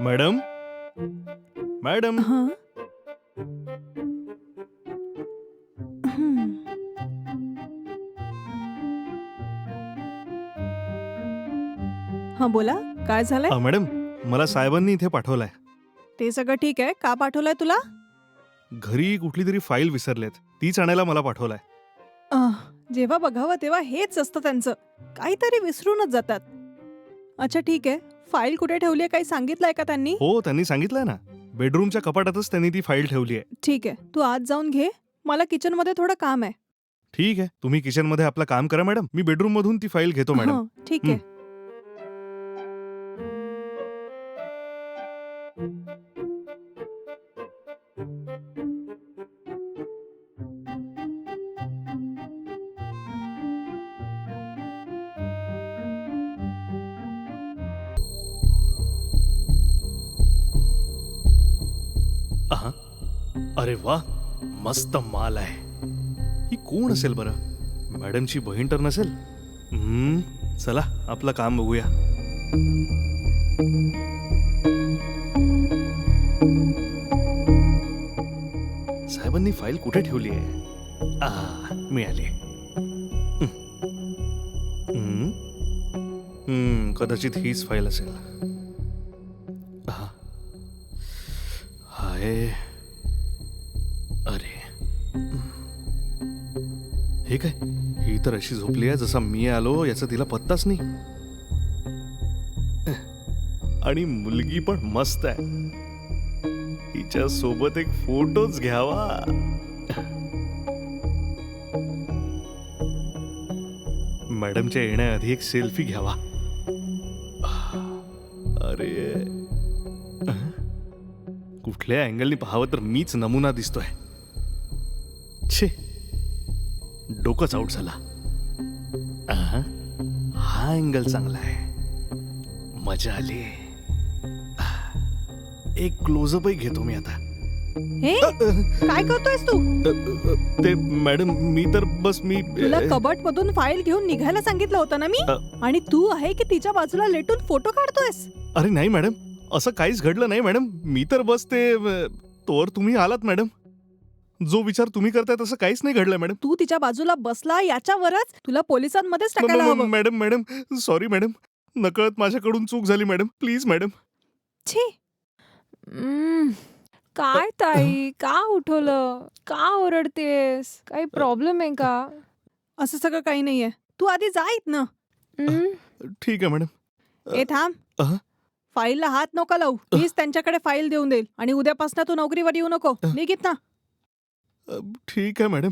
Madam? Madam? हं? हं. हं बोला. काय झालंय? अ, मॅडम मला साहेबांनी इथे पाठवलाय. ते सगळं ठीक आहे? का पाठवलंय तुला? घरी कुठली तरी फाईल विसरलेत. तीच आणायला मला पाठवलाय. जेव्हा बघावं तेव्हा हेच असतं त्यांचं. काहीतरी विसरूनच जातात. अच्छा ठीक आहे. फाईल कुठे ठेवली आहे? काही सांगितलंय का त्यांनी? हो त्यांनी सांगितलंय ना. बेडरूमच्या कपाटातच त्यांनी ती फाईल ठेवली आहे. ठीक आहे. तू आज जाऊन घे. मला किचनमध्ये थोडं काम आहे. ठीक आहे. तुम्ही किचनमध्ये आपलं काम करा मॅडम. मी बेडरूम मधून ती फाईल घेतो मॅडम. हं, ठीक आहे. अरे वा मस्त माल आहे. ही कोण असेल बरं? मॅडमची बहीण तर नसेल? हम्म, चला आपलं काम बघूया. साहेबांनी फाईल कुठे ठेवली आहे? आ मिळाली हं. हं. हं, कदाचित हीच फाईल असेल. हा. हाय. काय ही तर अशी झोपली आहे जसा मी आलो याचा तिला पत्ताच नाही. आणि मुलगी पण मस्त आहे. हिच्या सोबत एक फोटोच घ्यावा. मॅडमच्या येण्याआधी एक सेल्फी घ्यावा. अरे. कुठल्या अँगलनी पाहावं तर मीच नमुना दिसतोय. छे. डोकंच आउट झाला. हा अँगल चांगला आहे. मजा आली आह, एक क्लोजअपही घेतो मी आता. हे? अ, अ, काय करतोयस तू? अ, अ, ते मॅडम मी तर बस मी तुला अ, कबट मधून फाईल घेऊन निघायला सांगितलं होतं ना मी? अ. आणि तू आहे की तिच्या बाजूला लेटून फोटो काढतोयस? अरे नाही मॅडम असं काहीच घडलं नाही मॅडम मी तर बस ते अ, तोवर तुम्ही आलात मॅडम जो विचार तुम्ही करताय तसं काहीच नाही घडलं मॅडम. तू तिच्या बाजूला बसला याच्यावरच तुला पोलिसांमध्येच म- टाकायला म- हवं. Madam madam sorry madam. नकळत माझ्याकडून चूक झाली मॅडम. Please madam. छी हम्म. काय ताई? का उठवलं? का ओरडतेस? काही प्रॉब्लेम आहे का? असं सगळं काही नाहीये. तू आधी जा ना हम्म. ठीक आहे मॅडम. ए थांब. अहं. फाईलला हात नका लावू. मीच त्यांच्याकडे फाईल देऊन देईल. आणि उद्यापासून तू नोकरीवर येऊ नको. निघित ना. ठीक आहे मॅडम.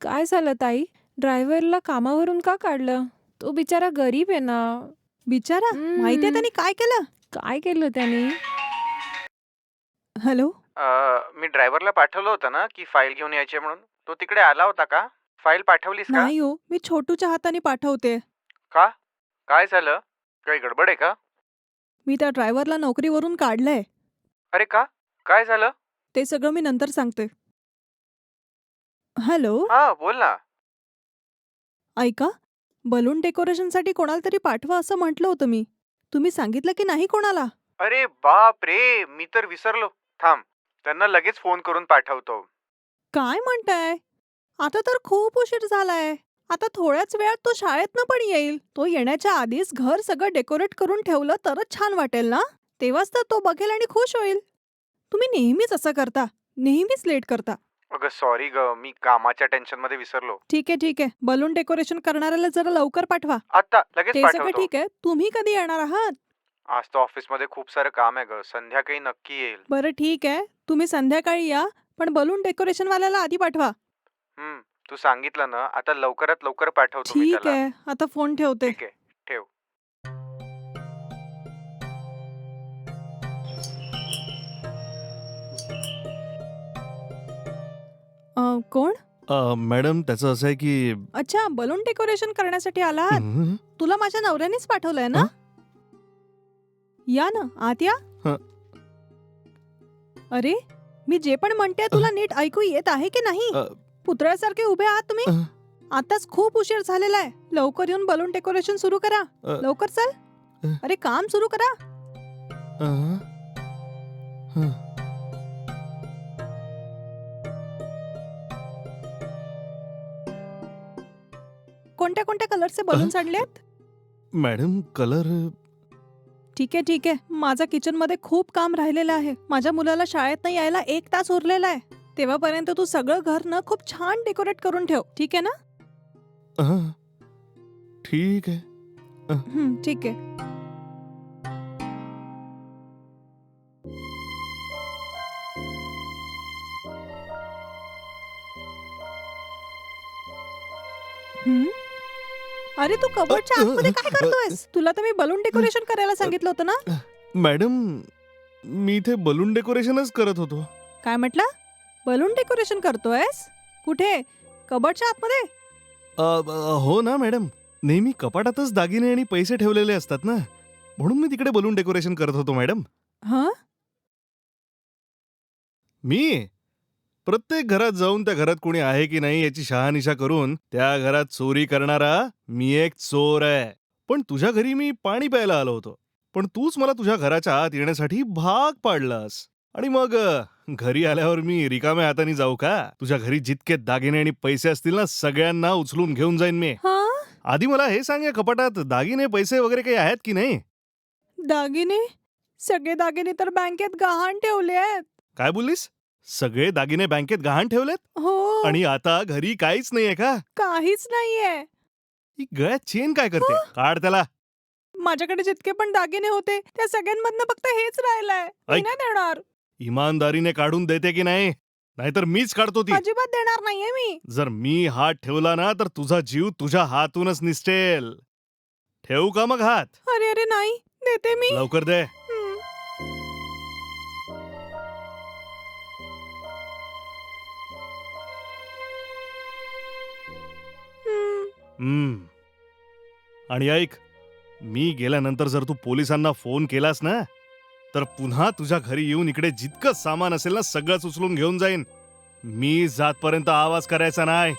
काय झालं ताई? ड्रायव्हरला कामावरून का काढलं? तो बिचारा गरीब आहे ना. बिचारा? हम्म. माहितीये त्यांनी काय केलं? काय केलं त्याने? हॅलो? मी ड्रायव्हरला पाठवलं होतं ना की फाईल घेऊन यायची म्हणून. तो तिकडे आला होता का? फाईल पाठवलीस का? नाही हो मी छोटूच्या हाताने पाठवते. का? काय झालं? काही गडबड आहे का? मी त्या ड्रायव्हरला नोकरीवरून काढलंय. अरे का? काय झालं? ते सगळं मी नंतर सांगते. हॅलो? हा बोल ना. ऐका बलून डेकोरेशनसाठी कोणाला तरी पाठवा असं म्हटलं होतं मी. तुम्ही सांगितलं की नाही कोणाला? अरे बाप रे! मी तर विसरलो. थांब त्यांना लगेच फोन करून पाठवतो. काय म्हणताय? आता तर खूप उशीर झालाय. आता थोड्याच वेळात तो शाळेतनं पण येईल. तो येण्याच्या आधीच घर सगळं डेकोरेट करून ठेवलं तरच छान वाटेल ना? तेव्हाच तर तो बघेल आणि खुश होईल. तुम्ही नेहमीच असं करता? नेहमीच लेट करता? अगं सॉरी ग मी कामाच्या टेन्शनमध्ये विसरलो. ठीक आहे ठीक आहे. बलून डेकोरेशन करणाऱ्याला जरा लवकर पाठवा. आता लगेच ते सगळं पाठवतो. ठीक आहे. तुम्ही कधी येणार आहात? आज तर ऑफिसमध्ये खूप सारं काम आहे ग. संध्याकाळी नक्की येईल. बरं ठीक आहे. तुम्ही संध्याकाळी या पण बलून डेकोरेशन वाल्याला आधी पाठवा. हम्म तू सांगितलं ना आता लवकरात लवकर पाठवतो मी ठीक त्याला. आहे. आता फोन ठेवते. ठीक आहे. अं, कोण अ, मॅडम त्याचं असं आहे की अच्छा बलून डेकोरेशन करण्यासाठी आलात हं? तुला माझ्या नवऱ्यानेच पाठवलंय ना? या ना आत या हं. अरे मी जे पण म्हणते तुला नीट ऐकू येत आहे की नाही अ. पुतळ्यासारखे उभे आहात तुम्ही अ. आताच खूप उशीर झालेला आहे लवकर येऊन बलून डेकोरेशन सुरू करा अ. लवकर चल अरे काम सुरू करा अं, हं. कोणत्या कोणत्या कलरचे बलून्स आणलेत? मॅडम कलर ठीक आहे ठीक आहे. माझा किचनमध्ये खूप काम राहिलेलं आहे. माझ्या मुलाला शाळेत नाही यायला एक तास उरलेला आहे. तेव्हापर्यंत तू सगळं घर ना खूप छान डेकोरेट करून ठेव. ठीक आहे ना? अं, ठीक आहे. हं, ठीक आहे. हं? अरे तू कबडच्या आतमध्ये काय करतोयस? तुला तर मी बलून डेकोरेशन करायला सांगितलं होतं ना? मॅडम मी इथे बलून डेकोरेशनच करत होतो. काय म्हटलं? बलून डेकोरेशन करतोयस? कुठे? कबडच्या आतमध्ये? अ, हो ना मॅडम. नेहमी कपाटातच दागिने आणि पैसे ठेवलेले असतात ना. म्हणून मी तिकडे बलून डेकोरेशन करत होतो मॅडम. हा? मी? प्रत्येक घरात जाऊन त्या घरात कोणी आहे की नाही याची शहानिशा करून त्या घरात चोरी करणारा मी एक चोर आहे. पण तुझ्या घरी मी पाणी प्यायला आलो होतो. पण तूच मला तुझ्या घराच्या आत येण्यासाठी भाग पाडलास. आणि मग घरी आल्यावर मी रिकाम्या हाताने जाऊ का? तुझ्या घरी जितके दागिने आणि पैसे असतील ना सगळ्यांना उचलून घेऊन जाईन मी. आधी मला हे सांग या कपाटात दागिने पैसे वगैरे काही आहेत की नाही? दागिने? सगळे दागिने तर बँकेत गहाण ठेवले आहेत. काय बोललीस? सगळे दागिने बँकेत गहाण ठेवलेत? हो. आणि आता घरी काहीच नाहीये का? काहीच नाहीये. ही गळ्यात चेन काय करते? काढ त्याला. माझ्याकडे जितके पण दागिने होते त्या सगळ्यांमधनं फक्त हेच राहिलंय. मी ऐक. नाही देणार. इमानदारीने काढून देते की नाही? नाहीतर मीच काढतो ती. अजिबात देणार नाहीये मी. जर मी हात ठेवला ना तर तुझा जीव तुझ्या हातूनच निसटेल. ठेवू का मग हात? अरे अरे नाही. देते मी. लवकर दे. हम्म. आणि ऐक मी गेल्यानंतर जर तू पोलिसांना फोन केलास ना तर पुन्हा तुझ्या घरी येऊन इकडे जितकं सामान असेल ना सगळंच उचलून घेऊन जाईन. मी जातपर्यंत आवाज करायचा नाही.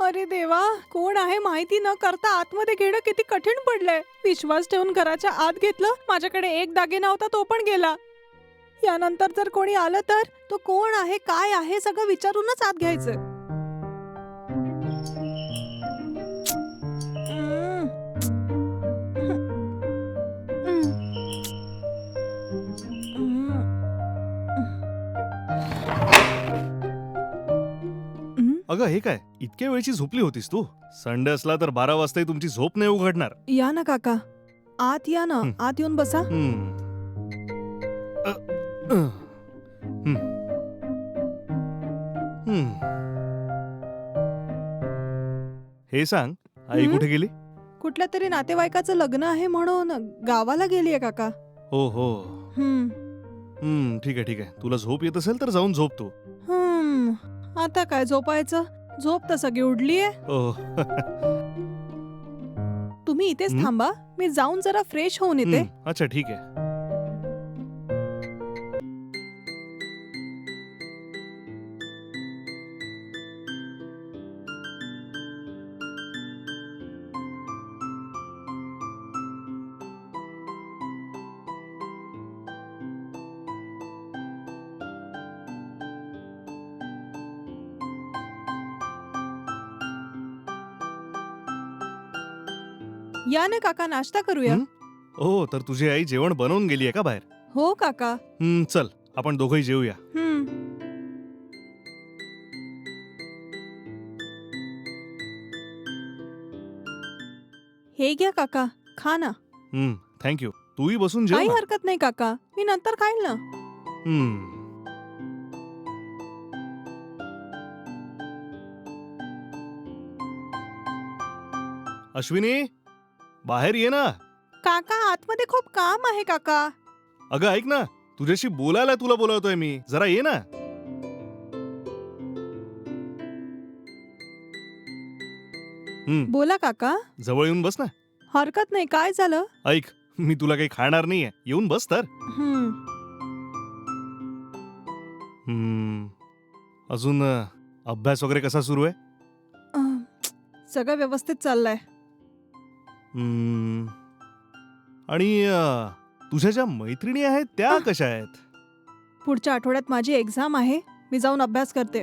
अरे देवा कोण आहे माहिती न करता आतमध्ये घेणं किती कठीण पडलंय. विश्वास ठेवून घराच्या आत घेतलं? माझ्याकडे एक दागिना होता तो पण गेला. यानंतर जर कोणी आलं तर? तो कोण आहे? काय आहे? सगळं विचारूनच आत घ्यायचं. अगं हे काय? इतक्या वेळची झोपली होतीस तू? संडे असला तर बारा वाजताही तुमची झोप नाही उघडणार. या ना काका. आत या ना. आत येऊन बसा. हम्म. अ. हे सांग आई? कुठे गेली? कुठल्या तरी नातेवाईकाचं लग्न आहे म्हणून गावाला गेलीये काका. हो हो. हम्म. हम्म ठीक आहे ठीक आहे. तुला झोप येत असेल तर जाऊन झोप तू. हम्म. आता काय झोपायचं? झोप तर सगळी उडलीये. ओ तुम्ही इथेच हं? थांबा. मी जाऊन जरा फ्रेश होऊन येते. हम्म, अच्छा ठीक आहे. या ना काका नाश्ता करूया. हं? हो तर तुझी आई जेवण बनवून गेली आहे का बाहेर? हो काका. हम्म, चल आपण दोघंही जेऊया. हम्म हे घ्या काका. खा ना. हम्म थँक्यू तूही बसून जेव काही ना. हरकत नाही काका. मी नंतर खाईल ना. हम्म. अश्विनी? बाहेर ये ना. काका आतमध्ये खूप काम आहे काका. अगं ऐक ना. तुझ्याशी बोलायला तुला बोलवतोय मी. जरा ये ना. हम्म. बोला काका. जवळ येऊन बस ना. हरकत नाही. काय झालं? ऐक मी तुला काही खाणार नाहीये. येऊन बस तर. हम्म. हम्म. अजून अ, अभ्यास वगैरे कसा सुरू आहे? अं, सगळं व्यवस्थित चाललंय. हम्म. आणि अ, तुझ्या ज्या मैत्रिणी आहेत त्या. कशा आहेत पुढच्या आठवड्यात माझी एक्झाम आहे मी जाऊन अभ्यास करते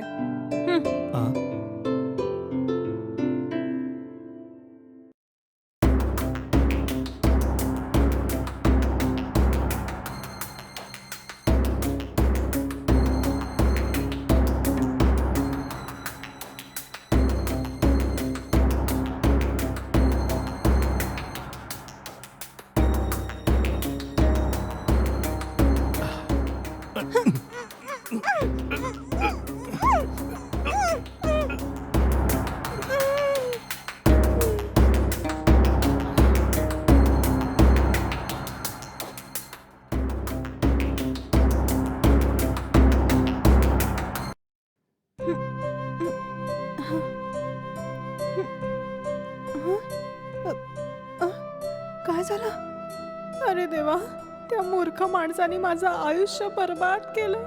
त्या मूर्ख माणसाने माझं आयुष्य बर्बाद केलं.